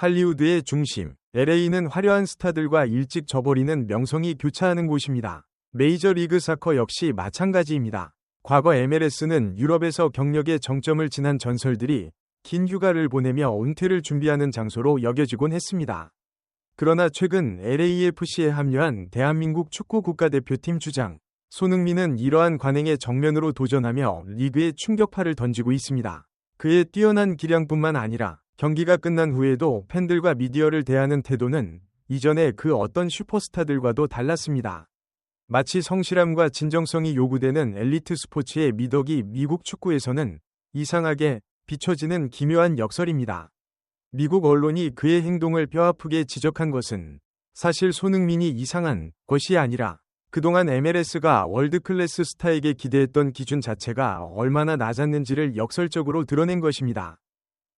할리우드의 중심, LA는 화려한 스타들과 일찍 져버리는 명성이 교차하는 곳입니다. 메이저리그 사커 역시 마찬가지입니다. 과거 MLS는 유럽에서 경력의 정점을 지난 전설들이 긴 휴가를 보내며 은퇴를 준비하는 장소로 여겨지곤 했습니다. 그러나 최근 LAFC에 합류한 대한민국 축구 국가대표팀 주장 손흥민은 이러한 관행에 정면으로 도전하며 리그에 충격파를 던지고 있습니다. 그의 뛰어난 기량뿐만 아니라 경기가 끝난 후에도 팬들과 미디어를 대하는 태도는 이전에 그 어떤 슈퍼스타들과도 달랐습니다. 마치 성실함과 진정성이 요구되는 엘리트 스포츠의 미덕이 미국 축구에서는 이상하게 비춰지는 기묘한 역설입니다. 미국 언론이 그의 행동을 뼈아프게 지적한 것은 사실 손흥민이 이상한 것이 아니라 그동안 MLS가 월드클래스 스타에게 기대했던 기준 자체가 얼마나 낮았는지를 역설적으로 드러낸 것입니다.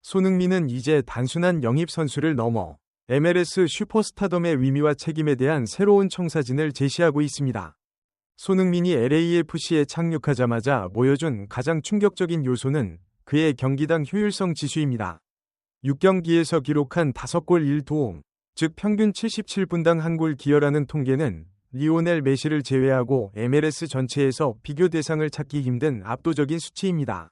손흥민은 이제 단순한 영입 선수를 넘어 MLS 슈퍼스타덤의 의미와 책임에 대한 새로운 청사진을 제시하고 있습니다. 손흥민이 LAFC에 착륙하자마자 보여준 가장 충격적인 요소는 그의 경기당 효율성 지수입니다. 6경기에서 기록한 5골 1도움, 즉 평균 77분당 한 골 기여라는 통계는 리오넬 메시를 제외하고 MLS 전체에서 비교 대상을 찾기 힘든 압도적인 수치입니다.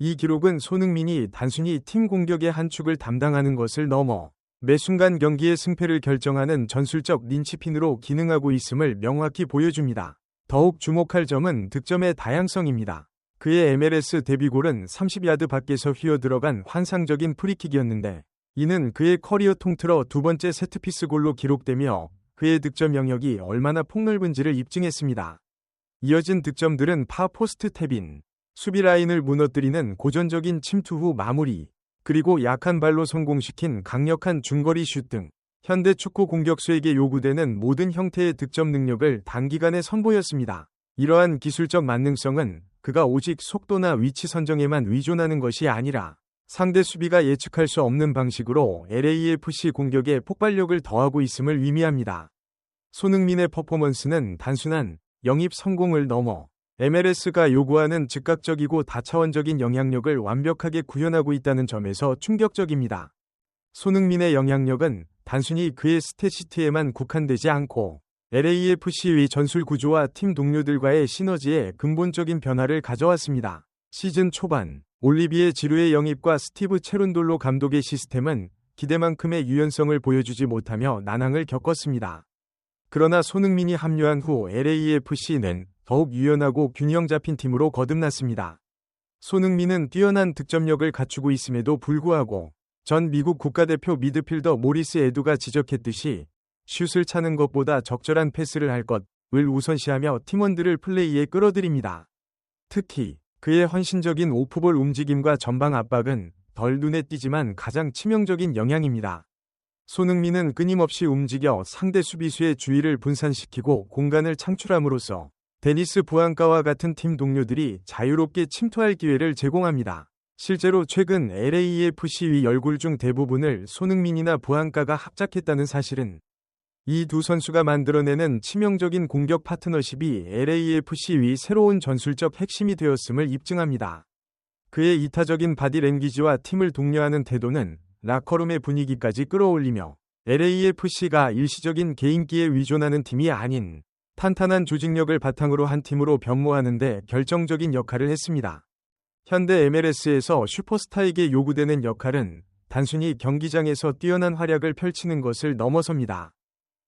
이 기록은 손흥민이 단순히 팀 공격의 한 축을 담당하는 것을 넘어 매 순간 경기의 승패를 결정하는 전술적 린치핀으로 기능하고 있음을 명확히 보여줍니다. 더욱 주목할 점은 득점의 다양성입니다. 그의 MLS 데뷔골은 30야드 밖에서 휘어들어간 환상적인 프리킥이었는데 이는 그의 커리어 통틀어 두 번째 세트피스 골로 기록되며 그의 득점 영역이 얼마나 폭넓은지를 입증했습니다. 이어진 득점들은 파 포스트 탭인, 수비 라인을 무너뜨리는 고전적인 침투 후 마무리, 그리고 약한 발로 성공시킨 강력한 중거리 슛 등 현대 축구 공격수에게 요구되는 모든 형태의 득점 능력을 단기간에 선보였습니다. 이러한 기술적 만능성은 그가 오직 속도나 위치 선정에만 의존하는 것이 아니라 상대 수비가 예측할 수 없는 방식으로 LAFC 공격에 폭발력을 더하고 있음을 의미합니다. 손흥민의 퍼포먼스는 단순한 영입 성공을 넘어 MLS가 요구하는 즉각적이고 다차원적인 영향력을 완벽하게 구현하고 있다는 점에서 충격적입니다. 손흥민의 영향력은 단순히 그의 스탯시트에만 국한되지 않고 LAFC의 전술 구조와 팀 동료들과의 시너지에 근본적인 변화를 가져왔습니다. 시즌 초반 올리비에 지루의 영입과 스티브 체룬돌로 감독의 시스템은 기대만큼의 유연성을 보여주지 못하며 난항을 겪었습니다. 그러나 손흥민이 합류한 후 LAFC는 더욱 유연하고 균형 잡힌 팀으로 거듭났습니다. 손흥민은 뛰어난 득점력을 갖추고 있음에도 불구하고 전 미국 국가대표 미드필더 모리스 에두가 지적했듯이 슛을 차는 것보다 적절한 패스를 할 것을 우선시하며 팀원들을 플레이에 끌어들입니다. 특히 그의 헌신적인 오프볼 움직임과 전방 압박은 덜 눈에 띄지만 가장 치명적인 영향입니다. 손흥민은 끊임없이 움직여 상대 수비수의 주의를 분산시키고 공간을 창출함으로써 데니스 부안가와 같은 팀 동료들이 자유롭게 침투할 기회를 제공합니다. 실제로 최근 LAFC의 열골 중 대부분을 손흥민이나 부안가가 합작했다는 사실은 이 두 선수가 만들어내는 치명적인 공격 파트너십이 LAFC의 새로운 전술적 핵심이 되었음을 입증합니다. 그의 이타적인 바디 랭귀지와 팀을 독려하는 태도는 라커룸의 분위기까지 끌어올리며 LAFC가 일시적인 개인기에 의존하는 팀이 아닌 탄탄한 조직력을 바탕으로 한 팀으로 변모하는데 결정적인 역할을 했습니다. 현대 MLS에서 슈퍼스타에게 요구되는 역할은 단순히 경기장에서 뛰어난 활약을 펼치는 것을 넘어섭니다.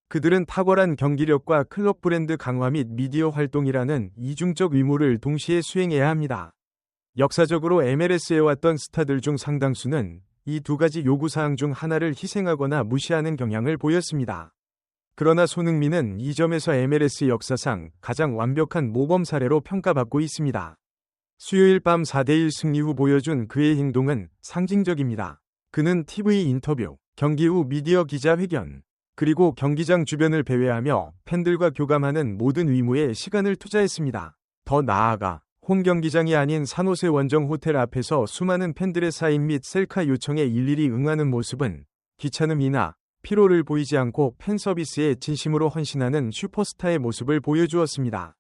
그들은 탁월한 경기력과 클럽 브랜드 강화 및 미디어 활동이라는 이중적 의무를 동시에 수행해야 합니다. 역사적으로 MLS에 왔던 스타들 중 상당수는 이 두 가지 요구사항 중 하나를 희생하거나 무시하는 경향을 보였습니다. 그러나 손흥민은 이 점에서 MLS 역사상 가장 완벽한 모범 사례로 평가받고 있습니다. 수요일 밤 4대1 승리 후 보여준 그의 행동은 상징적입니다. 그는 TV 인터뷰, 경기 후 미디어 기자 회견, 그리고 경기장 주변을 배회하며 팬들과 교감하는 모든 의무에 시간을 투자했습니다. 더 나아가 홈 경기장이 아닌 산호세 원정 호텔 앞에서 수많은 팬들의 사인 및 셀카 요청에 일일이 응하는 모습은 귀찮음이나 피로를 보이지 않고 팬 서비스에 진심으로 헌신하는 슈퍼스타의 모습을 보여주었습니다.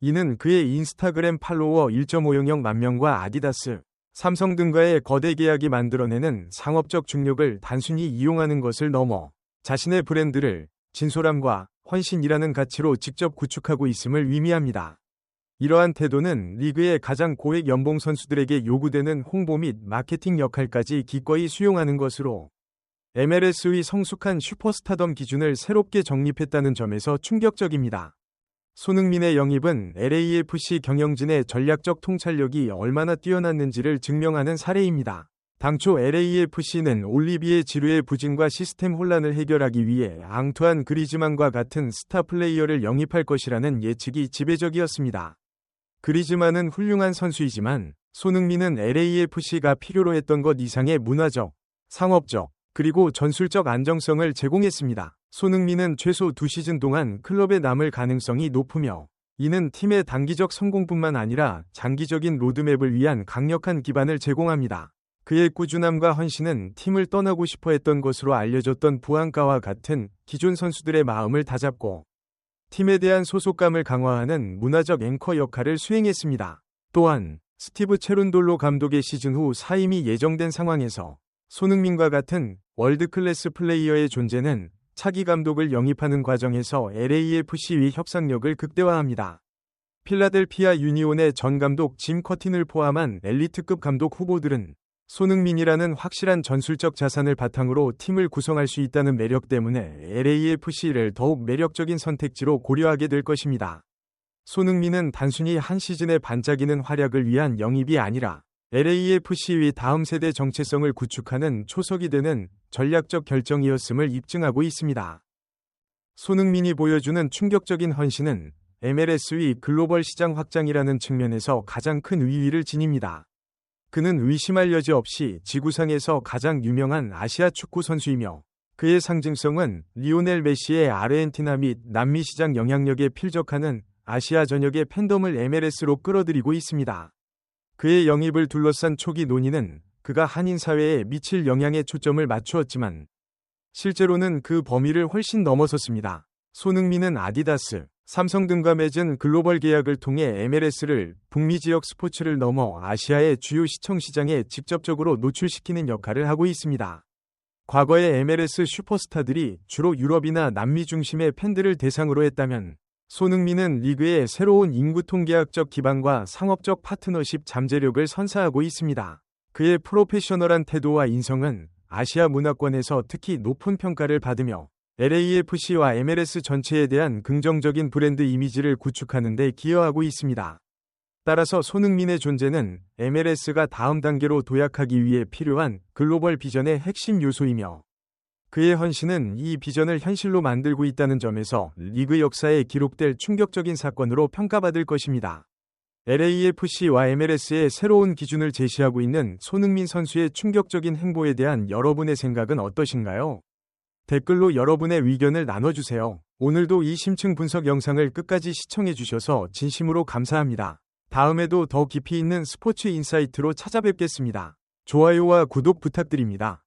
이는 그의 인스타그램 팔로워 1.500만 명과 아디다스, 삼성 등과의 거대 계약이 만들어내는 상업적 중력을 단순히 이용하는 것을 넘어 자신의 브랜드를 진솔함과 헌신이라는 가치로 직접 구축하고 있음을 의미합니다. 이러한 태도는 리그의 가장 고액 연봉 선수들에게 요구되는 홍보 및 마케팅 역할까지 기꺼이 수용하는 것으로 MLS의 성숙한 슈퍼스타덤 기준을 새롭게 정립했다는 점에서 충격적입니다. 손흥민의 영입은 LAFC 경영진의 전략적 통찰력이 얼마나 뛰어났는지를 증명하는 사례입니다. 당초 LAFC는 올리비에 지루의 부진과 시스템 혼란을 해결하기 위해 앙투안 그리즈만과 같은 스타 플레이어를 영입할 것이라는 예측이 지배적이었습니다. 그리즈만은 훌륭한 선수이지만 손흥민은 LAFC가 필요로 했던 것 이상의 문화적, 상업적, 그리고 전술적 안정성을 제공했습니다. 손흥민은 최소 2시즌 동안 클럽에 남을 가능성이 높으며 이는 팀의 단기적 성공뿐만 아니라 장기적인 로드맵을 위한 강력한 기반을 제공합니다. 그의 꾸준함과 헌신은 팀을 떠나고 싶어 했던 것으로 알려졌던 부안가와 같은 기존 선수들의 마음을 다잡고 팀에 대한 소속감을 강화하는 문화적 앵커 역할을 수행했습니다. 또한 스티브 체룬돌로 감독의 시즌 후 사임이 예정된 상황에서 손흥민과 같은 월드클래스 플레이어의 존재는 차기 감독을 영입하는 과정에서 LAFC의 협상력을 극대화합니다. 필라델피아 유니온의 전 감독 짐 커틴을 포함한 엘리트급 감독 후보들은 손흥민이라는 확실한 전술적 자산을 바탕으로 팀을 구성할 수 있다는 매력 때문에 LAFC를 더욱 매력적인 선택지로 고려하게 될 것입니다. 손흥민은 단순히 한 시즌에 반짝이는 활약을 위한 영입이 아니라 LAFC의 다음 세대 정체성을 구축하는 초석이 되는 전략적 결정이었음을 입증하고 있습니다. 손흥민이 보여주는 충격적인 헌신은 MLS의 글로벌 시장 확장이라는 측면에서 가장 큰 의의를 지닙니다. 그는 의심할 여지 없이 지구상에서 가장 유명한 아시아 축구 선수이며 그의 상징성은 리오넬 메시의 아르헨티나 및 남미 시장 영향력에 필적하는 아시아 전역의 팬덤을 MLS로 끌어들이고 있습니다. 그의 영입을 둘러싼 초기 논의는 그가 한인 사회에 미칠 영향에 초점을 맞추었지만 실제로는 그 범위를 훨씬 넘어섰습니다. 손흥민은 아디다스, 삼성 등과 맺은 글로벌 계약을 통해 MLS를 북미 지역 스포츠를 넘어 아시아의 주요 시청 시장에 직접적으로 노출시키는 역할을 하고 있습니다. 과거의 MLS 슈퍼스타들이 주로 유럽이나 남미 중심의 팬들을 대상으로 했다면 손흥민은 리그의 새로운 인구 통계학적 기반과 상업적 파트너십 잠재력을 선사하고 있습니다. 그의 프로페셔널한 태도와 인성은 아시아 문화권에서 특히 높은 평가를 받으며 LAFC와 MLS 전체에 대한 긍정적인 브랜드 이미지를 구축하는 데 기여하고 있습니다. 따라서 손흥민의 존재는 MLS가 다음 단계로 도약하기 위해 필요한 글로벌 비전의 핵심 요소이며 그의 헌신은 이 비전을 현실로 만들고 있다는 점에서 리그 역사에 기록될 충격적인 사건으로 평가받을 것입니다. LAFC와 MLS의 새로운 기준을 제시하고 있는 손흥민 선수의 충격적인 행보에 대한 여러분의 생각은 어떠신가요? 댓글로 여러분의 의견을 나눠주세요. 오늘도 이 심층 분석 영상을 끝까지 시청해주셔서 진심으로 감사합니다. 다음에도 더 깊이 있는 스포츠 인사이트로 찾아뵙겠습니다. 좋아요와 구독 부탁드립니다.